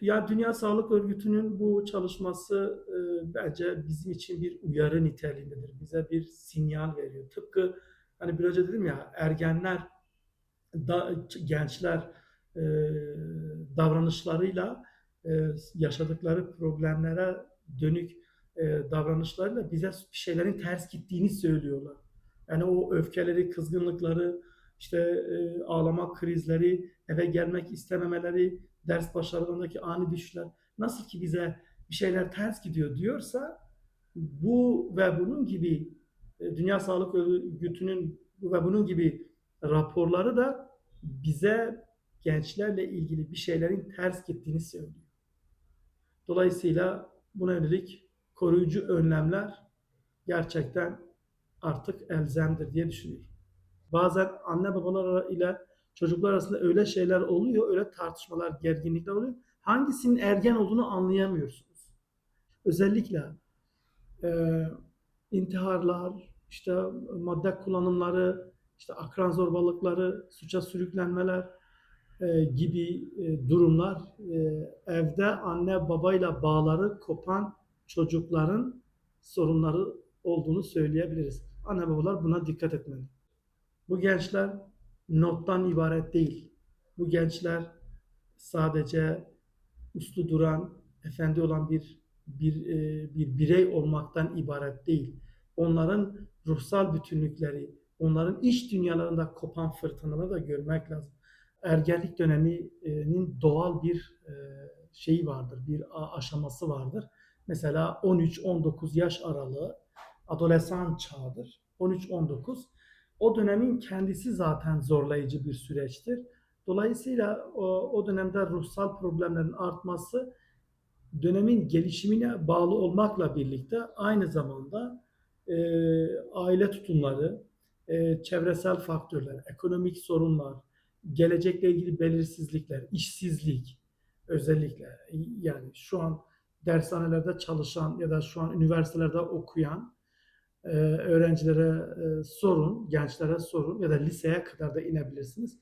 Ya Dünya Sağlık Örgütü'nün bu çalışması e, bence bizim için bir uyarı niteliğindedir. Bize bir sinyal veriyor. Tıpkı hani biraz önce dedim ya ergenler, da, gençler e, davranışlarıyla e, yaşadıkları problemlere dönük e, davranışlarıyla bize bir şeylerin ters gittiğini söylüyorlar. Yani o öfkeleri, kızgınlıkları, işte e, ağlama krizleri, eve gelmek istememeleri, ders başarılarındaki ani düşüşler nasıl ki bize bir şeyler ters gidiyor diyorsa bu ve bunun gibi e, Dünya Sağlık Örgütü'nün ve bunun gibi raporları da bize gençlerle ilgili bir şeylerin ters gittiğini söylüyor. Dolayısıyla buna yönelik koruyucu önlemler gerçekten artık elzemdir diye düşünüyorum. Bazen anne babalar ile çocuklar arasında öyle şeyler oluyor, öyle tartışmalar, gerginlikler oluyor. Hangisinin ergen olduğunu anlayamıyorsunuz. Özellikle e, intiharlar, işte madde kullanımları, işte akran zorbalıkları, suça sürüklenmeler e, gibi e, durumlar e, evde anne babayla bağları kopan çocukların sorunları olduğunu söyleyebiliriz. Anne babalar buna dikkat etmeli. Bu gençler nottan ibaret değil. Bu gençler sadece uslu duran, efendi olan bir bir e, bir birey olmaktan ibaret değil. Onların ruhsal bütünlükleri, onların iç dünyalarında kopan fırtınaları da görmek lazım. Ergenlik döneminin doğal bir e, şeyi vardır, bir aşaması vardır. Mesela 13-19 yaş aralığı adolesan çağıdır. 13-19 o dönemin kendisi zaten zorlayıcı bir süreçtir. Dolayısıyla o, dönemde ruhsal problemlerin artması dönemin gelişimine bağlı olmakla birlikte aynı zamanda e, aile tutumları, e, çevresel faktörler, ekonomik sorunlar, gelecekle ilgili belirsizlikler, işsizlik özellikle yani şu an dershanelerde çalışan ya da şu an üniversitelerde okuyan e, öğrencilere e, sorun, gençlere sorun ya da liseye kadar da inebilirsiniz.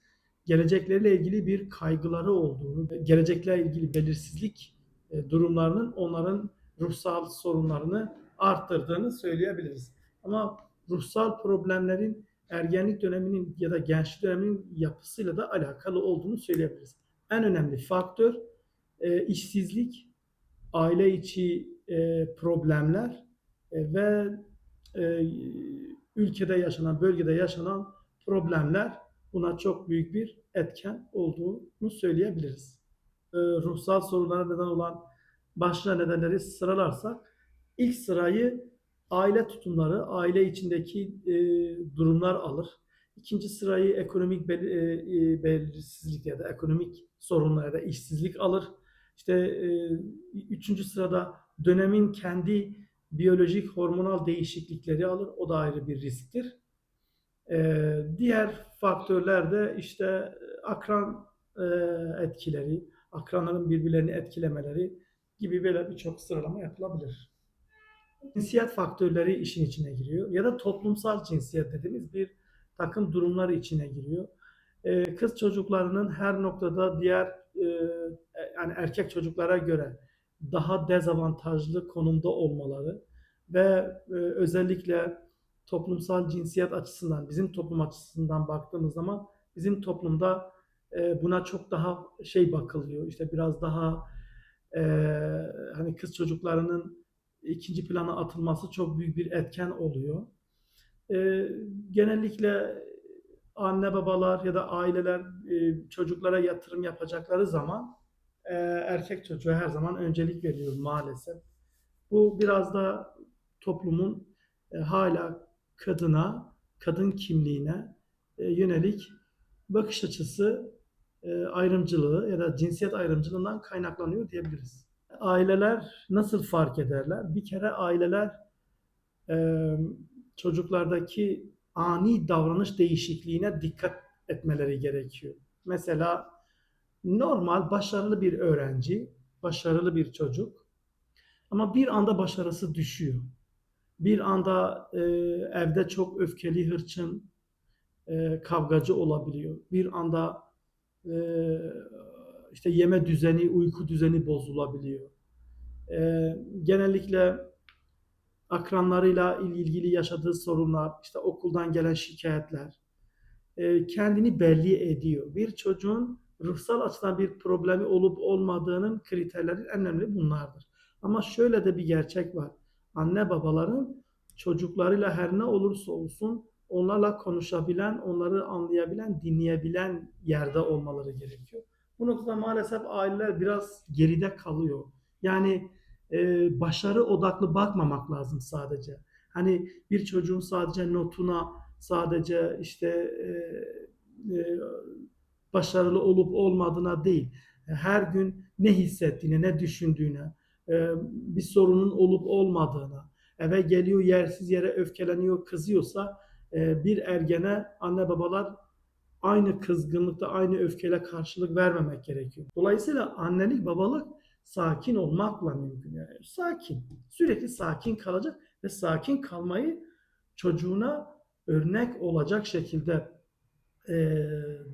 Gelecekleriyle ilgili bir kaygıları olduğunu, gelecekle ilgili belirsizlik e, durumlarının onların ruhsal sorunlarını arttırdığını söyleyebiliriz. Ama ruhsal problemlerin ergenlik döneminin ya da gençlik döneminin yapısıyla da alakalı olduğunu söyleyebiliriz. En önemli faktör e, işsizlik, aile içi e, problemler e, ve e, ülkede yaşanan, bölgede yaşanan problemler buna çok büyük bir etken olduğunu söyleyebiliriz. E, ruhsal sorunlara neden olan başlıca nedenleri sıralarsak ilk sırayı aile tutumları, aile içindeki e, durumlar alır. İkinci sırayı ekonomik e, belirsizlik ya da ekonomik sorunlar ya da işsizlik alır. İşte üçüncü sırada dönemin kendi biyolojik hormonal değişiklikleri alır. O da ayrı bir risktir. Ee, diğer faktörler de işte akran e, etkileri, akranların birbirlerini etkilemeleri gibi böyle birçok sıralama yapılabilir. Cinsiyet faktörleri işin içine giriyor ya da toplumsal cinsiyet dediğimiz bir takım durumlar içine giriyor. Ee, kız çocuklarının her noktada diğer e, yani erkek çocuklara göre daha dezavantajlı konumda olmaları ve e, özellikle toplumsal cinsiyet açısından, bizim toplum açısından baktığımız zaman bizim toplumda e, buna çok daha şey bakılıyor. İşte biraz daha e, hani kız çocuklarının ikinci plana atılması çok büyük bir etken oluyor. E, genellikle anne babalar ya da aileler e, çocuklara yatırım yapacakları zaman e, erkek çocuğa her zaman öncelik veriyor maalesef. Bu biraz da toplumun e, hala kadına, kadın kimliğine e, yönelik bakış açısı e, ayrımcılığı ya da cinsiyet ayrımcılığından kaynaklanıyor diyebiliriz. Aileler nasıl fark ederler? Bir kere aileler e, çocuklardaki ani davranış değişikliğine dikkat etmeleri gerekiyor. Mesela normal başarılı bir öğrenci, başarılı bir çocuk ama bir anda başarısı düşüyor. Bir anda e, evde çok öfkeli, hırçın, e, kavgacı olabiliyor. Bir anda e, işte yeme düzeni, uyku düzeni bozulabiliyor. Ee, genellikle akranlarıyla ilgili yaşadığı sorunlar, işte okuldan gelen şikayetler e, kendini belli ediyor. Bir çocuğun ruhsal açıdan bir problemi olup olmadığının kriterleri en önemli bunlardır. Ama şöyle de bir gerçek var. Anne babaların çocuklarıyla her ne olursa olsun onlarla konuşabilen, onları anlayabilen, dinleyebilen yerde olmaları gerekiyor. Bu noktada maalesef aileler biraz geride kalıyor. Yani e, başarı odaklı bakmamak lazım sadece. Hani bir çocuğun sadece notuna, sadece işte e, e, başarılı olup olmadığına değil, her gün ne hissettiğine, ne düşündüğüne, e, bir sorunun olup olmadığına, eve geliyor yersiz yere öfkeleniyor, kızıyorsa e, bir ergene anne babalar aynı kızgınlıkta, aynı öfkeyle karşılık vermemek gerekiyor. Dolayısıyla annelik, babalık sakin olmakla mümkün. Yani sakin, sürekli sakin kalacak ve sakin kalmayı çocuğuna örnek olacak şekilde e,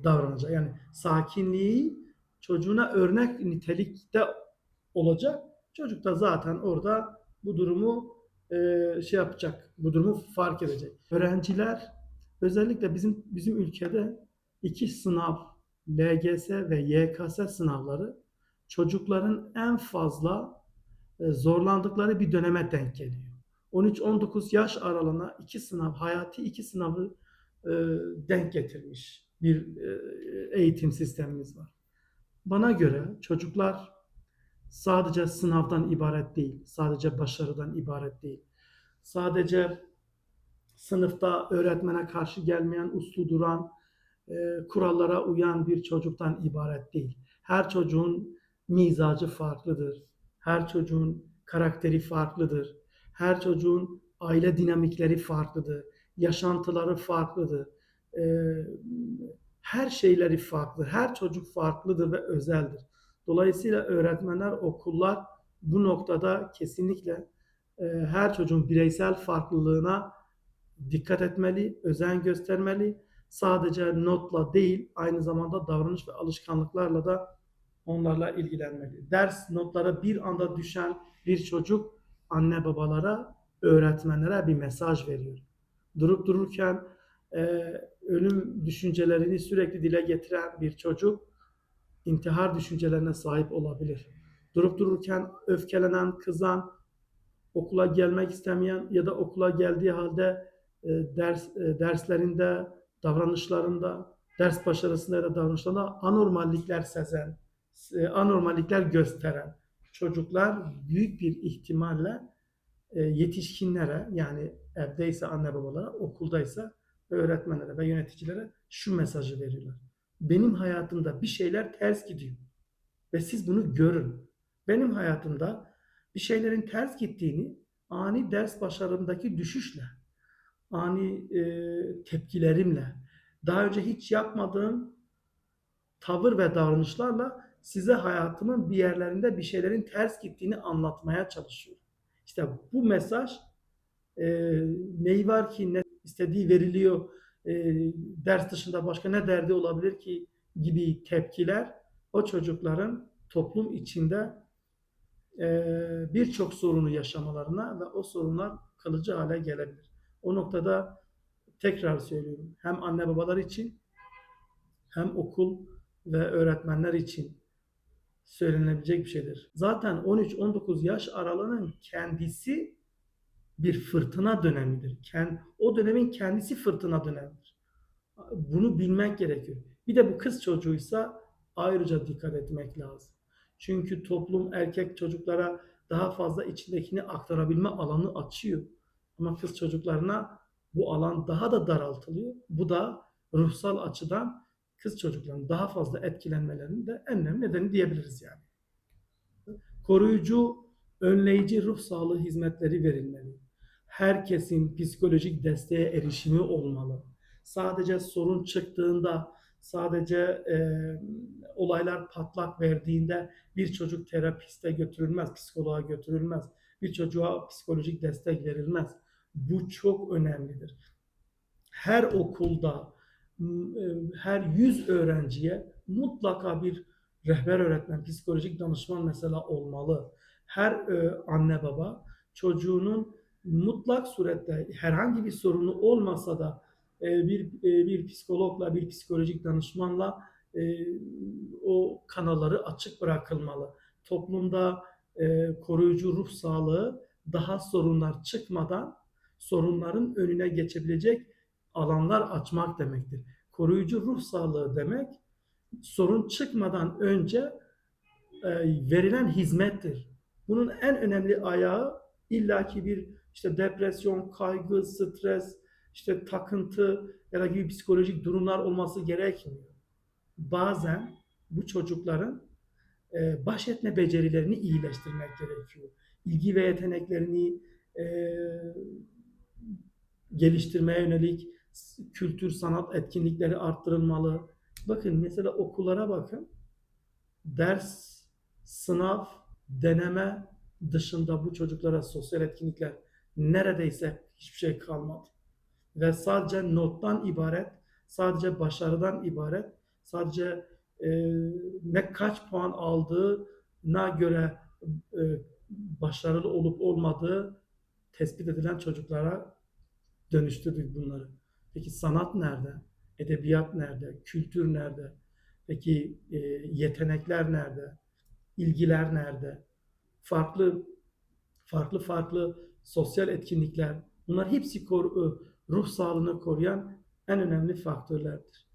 davranacak. Yani sakinliği çocuğuna örnek nitelikte olacak. Çocuk da zaten orada bu durumu e, şey yapacak, bu durumu fark edecek. Öğrenciler özellikle bizim bizim ülkede iki sınav, LGS ve YKS sınavları çocukların en fazla e, zorlandıkları bir döneme denk geliyor. 13-19 yaş aralığına iki sınav, hayati iki sınavı e, denk getirmiş bir e, eğitim sistemimiz var. Bana göre çocuklar sadece sınavdan ibaret değil, sadece başarıdan ibaret değil. Sadece sınıfta öğretmene karşı gelmeyen, uslu duran, e, kurallara uyan bir çocuktan ibaret değil. Her çocuğun mizacı farklıdır. Her çocuğun karakteri farklıdır. Her çocuğun aile dinamikleri farklıdır. Yaşantıları farklıdır. E, her şeyleri farklı. Her çocuk farklıdır ve özeldir. Dolayısıyla öğretmenler, okullar bu noktada kesinlikle e, her çocuğun bireysel farklılığına dikkat etmeli, özen göstermeli. Sadece notla değil, aynı zamanda davranış ve alışkanlıklarla da onlarla ilgilenmeli. Ders notlara bir anda düşen bir çocuk anne babalara, öğretmenlere bir mesaj veriyor. Durup dururken e, ölüm düşüncelerini sürekli dile getiren bir çocuk intihar düşüncelerine sahip olabilir. Durup dururken öfkelenen, kızan, okula gelmek istemeyen ya da okula geldiği halde e, ders e, derslerinde, davranışlarında, ders başarısında ya da davranışlarında anormallikler sezen, e, anormallikler gösteren çocuklar büyük bir ihtimalle yetişkinlere yani evdeyse anne babalara, okuldaysa öğretmenlere ve yöneticilere şu mesajı veriyorlar. Benim hayatımda bir şeyler ters gidiyor ve siz bunu görün. Benim hayatımda bir şeylerin ters gittiğini ani ders başarımdaki düşüşle, ani e, tepkilerimle, daha önce hiç yapmadığım tavır ve davranışlarla size hayatımın bir yerlerinde bir şeylerin ters gittiğini anlatmaya çalışıyorum. İşte bu mesaj e, neyi var ki ne istediği veriliyor, e, ders dışında başka ne derdi olabilir ki gibi tepkiler o çocukların toplum içinde e, birçok sorunu yaşamalarına ve o sorunlar kalıcı hale gelebilir. O noktada tekrar söylüyorum hem anne babalar için hem okul ve öğretmenler için söylenebilecek bir şeydir. Zaten 13-19 yaş aralığının kendisi bir fırtına dönemidir. O dönemin kendisi fırtına dönemidir. Bunu bilmek gerekiyor. Bir de bu kız çocuğuysa ayrıca dikkat etmek lazım. Çünkü toplum erkek çocuklara daha fazla içindekini aktarabilme alanı açıyor. Ama kız çocuklarına bu alan daha da daraltılıyor. Bu da ruhsal açıdan kız çocuklarının daha fazla etkilenmelerinin de en önemli nedeni diyebiliriz yani. Koruyucu, önleyici ruh sağlığı hizmetleri verilmeli. Herkesin psikolojik desteğe erişimi olmalı. Sadece sorun çıktığında, sadece e, olaylar patlak verdiğinde bir çocuk terapiste götürülmez, psikoloğa götürülmez. Bir çocuğa psikolojik destek verilmez. Bu çok önemlidir. Her okulda, her 100 öğrenciye mutlaka bir rehber öğretmen, psikolojik danışman mesela olmalı. Her e, anne baba çocuğunun mutlak surette herhangi bir sorunu olmasa da e, bir e, bir psikologla, bir psikolojik danışmanla o kanalları açık bırakılmalı. Toplumda koruyucu ruh sağlığı daha sorunlar çıkmadan sorunların önüne geçebilecek alanlar açmak demektir. Koruyucu ruh sağlığı demek sorun çıkmadan önce e, verilen hizmettir. Bunun en önemli ayağı illaki bir işte depresyon, kaygı, stres, işte takıntı ya da gibi psikolojik durumlar olması gerekmiyor. Bazen bu çocukların e, baş etme becerilerini iyileştirmek gerekiyor. İlgi ve yeteneklerini e, geliştirmeye yönelik kültür, sanat etkinlikleri arttırılmalı. Bakın mesela okullara bakın. Ders, sınav, deneme dışında bu çocuklara sosyal etkinlikler neredeyse hiçbir şey kalmadı. Ve sadece nottan ibaret, sadece başarıdan ibaret, sadece e, ne kaç puan aldığına göre e, başarılı olup olmadığı tespit edilen çocuklara dönüştürdük bunları. Peki sanat nerede? Edebiyat nerede? Kültür nerede? Peki e, yetenekler nerede? İlgiler nerede? Farklı farklı farklı sosyal etkinlikler. Bunlar hepsi e, ruh sağlığını koruyan en önemli faktörlerdir.